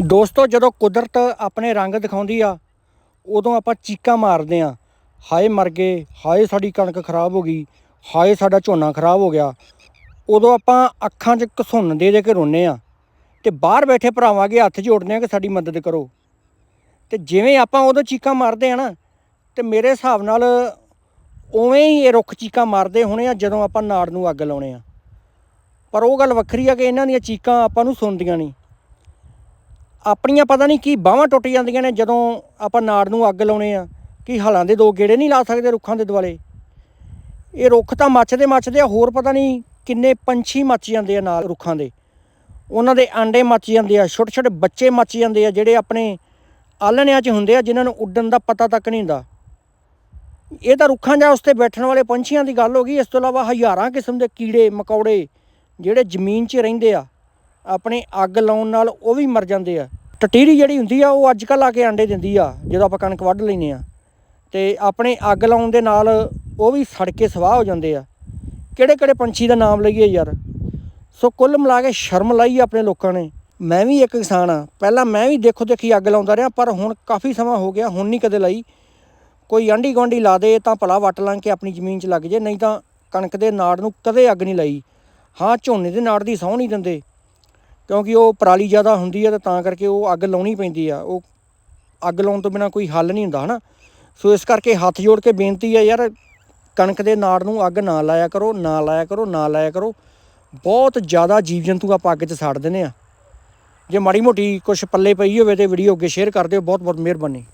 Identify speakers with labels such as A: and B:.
A: ਦੋਸਤੋ, ਜਦੋਂ ਕੁਦਰਤ ਆਪਣੇ ਰੰਗ ਦਿਖਾਉਂਦੀ ਆ, ਉਦੋਂ ਆਪਾਂ ਚੀਕਾਂ ਮਾਰਦੇ ਆ। ਹਾਏ ਮਰ ਗਏ, ਹਾਏ ਸਾਡੀ ਕਣਕ ਖਰਾਬ ਹੋ ਗਈ, ਹਾਏ ਸਾਡਾ ਝੋਨਾ ਖਰਾਬ ਹੋ ਗਿਆ। ਉਦੋਂ ਆਪਾਂ ਅੱਖਾਂ 'ਚ ਘਸੁੰਨ ਦੇ ਦੇ ਕੇ ਰੋਨੇ ਆ ਤੇ ਬਾਹਰ ਬੈਠੇ ਭਰਾਵਾਂ ਅੱਗੇ ਹੱਥ ਜੋੜਨੇ ਆ ਕਿ ਸਾਡੀ ਮਦਦ ਕਰੋ। ਤੇ ਜਿਵੇਂ ਆਪਾਂ ਉਦੋਂ ਚੀਕਾਂ ਮਾਰਦੇ ਆ ਨਾ, ਤੇ ਮੇਰੇ ਹਿਸਾਬ ਨਾਲ ਉਵੇਂ ਹੀ ਇਹ ਰੁੱਖ ਚੀਕਾਂ ਮਾਰਦੇ ਹੋਣੇ ਆ ਜਦੋਂ ਆਪਾਂ ਨਾੜ ਨੂੰ ਅੱਗ ਲਾਉਣੇ ਆ। ਪਰ ਉਹ ਗੱਲ ਵੱਖਰੀ ਆ ਕਿ ਇਹਨਾਂ ਦੀਆਂ ਚੀਕਾਂ ਆਪਾਂ ਨੂੰ ਸੁਣਦੀਆਂ ਨਹੀਂ। ਆਪਣੀਆਂ ਪਤਾ ਨਹੀਂ ਕੀ ਬਾਹਾਂ ਟੁੱਟ ਜਾਂਦੀਆਂ ਨੇ ਜਦੋਂ ਆਪਾਂ ਨਾੜ ਨੂੰ ਅੱਗ ਲਾਉਣੇ ਆ, ਕੀ ਹਲਾਂ ਦੇ ਦੋ ਗੇੜੇ ਨਹੀਂ ਲਾ ਸਕਦੇ ਰੁੱਖਾਂ ਦੇ ਦੁਆਲੇ। ਇਹ ਰੁੱਖ ਤਾਂ ਮੱਚਦੇ ਮੱਚਦੇ ਆ, ਹੋਰ ਪਤਾ ਨਹੀਂ ਕਿੰਨੇ ਪੰਛੀ ਮੱਚ ਜਾਂਦੇ ਆ ਨਾਲ ਰੁੱਖਾਂ ਦੇ। ਉਹਨਾਂ ਦੇ ਆਂਡੇ ਮੱਚ ਜਾਂਦੇ ਆ, ਛੋਟੇ ਛੋਟੇ ਬੱਚੇ ਮੱਚ ਜਾਂਦੇ ਆ, ਜਿਹੜੇ ਆਪਣੇ ਆਲਣਿਆਂ 'ਚ ਹੁੰਦੇ ਆ, ਜਿਨ੍ਹਾਂ ਨੂੰ ਉੱਡਣ ਦਾ ਪਤਾ ਤੱਕ ਨਹੀਂ ਹੁੰਦਾ। ਇਹ ਤਾਂ ਰੁੱਖਾਂ ਜਾਂ ਉਸ ਤੇ ਬੈਠਣ ਵਾਲੇ ਪੰਛੀਆਂ ਦੀ ਗੱਲ ਹੋ ਗਈ, ਇਸ ਤੋਂ ਇਲਾਵਾ ਹਜ਼ਾਰਾਂ ਕਿਸਮ ਦੇ ਕੀੜੇ, ਮਕੌੜੇ, ਜਿਹੜੇ ਜ਼ਮੀਨ 'ਚ ਰਹਿੰਦੇ ਆ। ਆਪਣੇ ਅੱਗ ਲਾਉਣ ਨਾਲ ਉਹ ਵੀ ਮਰ ਜਾਂਦੇ ਆ। ਟਟੀਰੀ ਜਿਹੜੀ ਹੁੰਦੀ ਆ, ਉਹ ਅੱਜ ਕੱਲ੍ਹ ਆ ਕੇ ਆਂਡੇ ਦਿੰਦੀ ਆ, ਜਦੋਂ ਆਪਾਂ ਕਣਕ ਵੱਢ ਲੈਨੇ ਆ। ਤੇ ਆਪਣੇ ਅੱਗ ਲਾਉਣ ਦੇ ਨਾਲ ਉਹ ਵੀ ਸੜ ਕੇ ਸਵਾਹ ਹੋ ਜਾਂਦੇ ਆ। ਕਿਹੜੇ ਕਿਹੜੇ ਪੰਛੀ ਦਾ ਨਾਮ ਲਈਏ ਯਾਰ? ਸੋ ਕੁੱਲ ਮਿਲਾ ਕੇ ਸ਼ਰਮ ਲਾਈ ਆਪਣੇ ਲੋਕਾਂ ਨੇ। ਮੈਂ ਵੀ ਇੱਕ ਕਿਸਾਨ ਆ। ਪਹਿਲਾਂ ਮੈਂ ਵੀ ਦੇਖੋ ਦੇਖੀ ਅੱਗ ਲਾਉਂਦਾ ਰਿਹਾ, ਪਰ ਹੁਣ ਕਾਫੀ ਸਮਾਂ ਹੋ ਗਿਆ, ਹੁਣ ਨਹੀਂ ਕਦੇ ਲਾਈ। ਕੋਈ ਆਂਢੀ ਗੁਆਂਢੀ ਲਾ ਦੇ ਤਾਂ ਭਲਾ ਵੱਟ ਲਾਂ ਕੇ ਆਪਣੀ ਜ਼ਮੀਨ 'ਚ ਲੱਗ ਜੇ, ਨਹੀਂ ਤਾਂ ਕਣਕ ਦੇ ਨਾੜ ਨੂੰ ਕਦੇ ਅੱਗ ਨਹੀਂ ਲਾਈ। ਹਾਂ, ਝੋਨੇ ਦੇ ਨਾੜ ਦੀ ਸਹੁੰ ਨਹੀਂ ਦਿੰਦੇ। ਕਿਉਂਕਿ ਉਹ ਪਰਾਲੀ ਜ਼ਿਆਦਾ ਹੁੰਦੀ ਆ ਤੇ ਤਾਂ ਕਰਕੇ ਉਹ ਅੱਗ ਲਾਉਣੀ ਪੈਂਦੀ ਆ। ਉਹ ਅੱਗ ਲਾਉਣ ਤੋਂ ਬਿਨਾ ਕੋਈ ਹੱਲ ਨਹੀਂ ਹੁੰਦਾ, ਹਨਾ? ਸੋ ਇਸ ਕਰਕੇ ਹੱਥ ਜੋੜ ਕੇ ਬੇਨਤੀ ਹੈ ਯਾਰ, ਕਣਕ ਦੇ ਨਾੜ ਨੂੰ ਅੱਗ ਨਾ ਲਾਇਆ ਕਰੋ, ਨਾ ਲਾਇਆ ਕਰੋ, ਨਾ ਲਾਇਆ ਕਰੋ। ਬਹੁਤ ਜ਼ਿਆਦਾ ਜੀਵ ਜੰਤੂ ਆਪਾਂ ਅੱਗ 'ਚ ਸਾੜ ਦਿੰਦੇ ਆ। ਜੇ ਮਾੜੀ ਮੋਟੀ ਕੁਝ ਪੱਲੇ ਪਈ ਹੋਵੇ ਤੇ ਵੀਡੀਓ ਅੱਗੇ ਸ਼ੇਅਰ ਕਰ ਦਿਓ। ਬਹੁਤ ਬਹੁਤ ਮਿਹਰਬਾਨੀ।